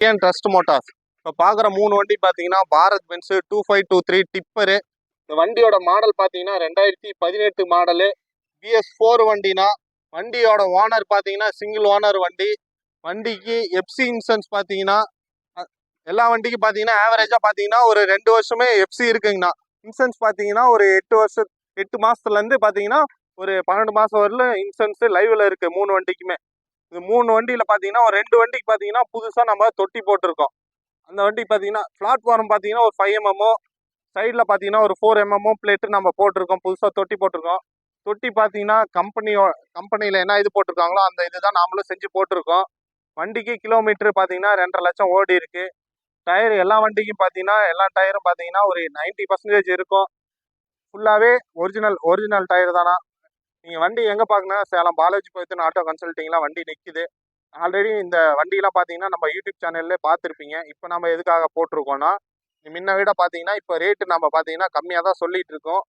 ஏன் trust Motors இப்போ பார்க்குற மூணு வண்டி பார்த்தீங்கன்னா Bharat Benz two five two three tipper இந்த வண்டியோட மாடல் பார்த்தீங்கன்னா ரெண்டாயிரத்தி பதினெட்டு மாடலு பிஎஸ் ஃபோர் வண்டினா வண்டியோட ஓனர் பார்த்தீங்கன்னா சிங்கிள் ஓனர் வண்டி. வண்டிக்கு எஃப்சி இன்சூரன்ஸ் பார்த்தீங்கன்னா எல்லா வண்டிக்கும் பார்த்தீங்கன்னா ஆவரேஜாக பார்த்தீங்கன்னா ஒரு ரெண்டு வருஷமே எஃப்சி இருக்குங்கண்ணா. இன்சூரன்ஸ் பார்த்தீங்கன்னா ஒரு எட்டு வருஷம் எட்டு மாதத்துலேருந்து பார்த்தீங்கன்னா ஒரு பன்னெண்டு மாதம் வரலும் இன்சூரன்ஸ் லைவில் இருக்குது மூணு வண்டிக்குமே. இது மூணு வண்டியில் பார்த்தீங்கன்னா ஒரு ரெண்டு வண்டிக்கு பார்த்தீங்கன்னா புதுசாக நம்ம தொட்டி போட்டிருக்கோம். அந்த வண்டி பார்த்தீங்கன்னா பிளாட்ஃபார்ம் பார்த்தீங்கன்னா ஒரு ஃபைவ் எம்எம்மோ சைடில் பார்த்தீங்கன்னா ஒரு ஃபோர் எம்எம்மோ பிளேட்டு நம்ம போட்டிருக்கோம். புதுசாக தொட்டி போட்டிருக்கோம். தொட்டி பார்த்தீங்கன்னா கம்பெனியோ கம்பெனியில் என்ன இது போட்டிருக்காங்களோ அந்த இதுதான் நாமளும் செஞ்சு போட்டிருக்கோம். வண்டிக்கு கிலோமீட்டர் பார்த்தீங்கன்னா ரெண்டரை லட்சம் ஓடி இருக்கு. டயர் எல்லா வண்டிக்கும் பார்த்தீங்கன்னா எல்லா டயரும் பார்த்தீங்கன்னா ஒரு நைன்ட்டி பர்சன்டேஜ் இருக்கும். ஃபுல்லாகவே ஒரிஜினல் ஒரிஜினல் டயர் தானா? நீங்கள் வண்டி எங்கே பார்க்கணும் சேலம் பாலாஜி போய்த்துன்னு ஆட்டோ கன்சல்ட்டிங்லாம் வண்டி நிற்குது ஆல்ரெடி இந்த வண்டியெல்லாம் பார்த்தீங்கன்னா நம்ம யூடியூப் சேனல்லே பார்த்துருப்பீங்க இப்போ நம்ம எதுக்காக போட்டிருக்கோன்னா முன்ன விட பார்த்தீங்கன்னா இப்போ ரேட்டு நம்ம பார்த்தீங்கன்னா கம்மியாக தான் சொல்லிகிட்டு இருக்கோம்.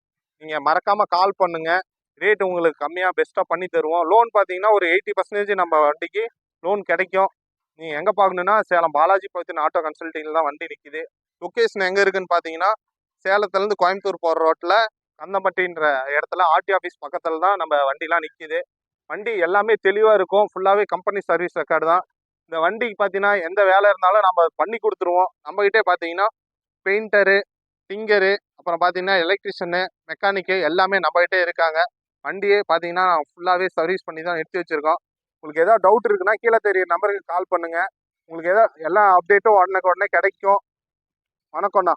நீங்கள் மறக்காமல் கால் பண்ணுங்கள் ரேட் உங்களுக்கு கம்மியாக பெஸ்ட்டாக பண்ணி தருவோம். லோன் பார்த்தீங்கன்னா ஒரு எயிட்டி பர்சன்டேஜ் நம்ம வண்டிக்கு லோன் கிடைக்கும். நீங்கள் எங்கே பார்க்கணுன்னா சேலம் பாலாஜி போய்த்துன்னு ஆட்டோ கன்சல்ட்டிங்கில் தான் வண்டி நிற்குது லொக்கேஷன் எங்கே இருக்குதுன்னு பார்த்தீங்கன்னா சேலத்துலேருந்து கோயம்புத்தூர் போகிற ரோட்டில் கந்தம்பட்டின்ற இடத்துல ஆர்டி ஆஃபீஸ் பக்கத்தில் தான் நம்ம வண்டிலாம் நிற்கிது வண்டி எல்லாமே தெளிவாக இருக்கும். ஃபுல்லாகவே கம்பெனி சர்வீஸ் ரெக்கார்டு தான். இந்த வண்டிக்கு பார்த்தீங்கன்னா எந்த வேலை இருந்தாலும் நம்ம பண்ணி கொடுத்துருவோம். நம்மக்கிட்டே பார்த்தீங்கன்னா பெயிண்டரு டிங்கரு அப்புறம் பார்த்தீங்கன்னா எலக்ட்ரிஷியனு மெக்கானிக்கு எல்லாமே நம்மகிட்டே இருக்காங்க. வண்டியே பார்த்தீங்கன்னா ஃபுல்லாகவே சர்வீஸ் பண்ணி தான் எடுத்து வச்சுருக்கோம். உங்களுக்கு ஏதாவது டவுட் இருக்குன்னா கீழே தெரியுற நம்பருக்கு கால் பண்ணுங்கள் உங்களுக்கு ஏதாவது எல்லா அப்டேட்டும் உடனே உடனே கிடைக்கும். வணக்கம்ண்ணா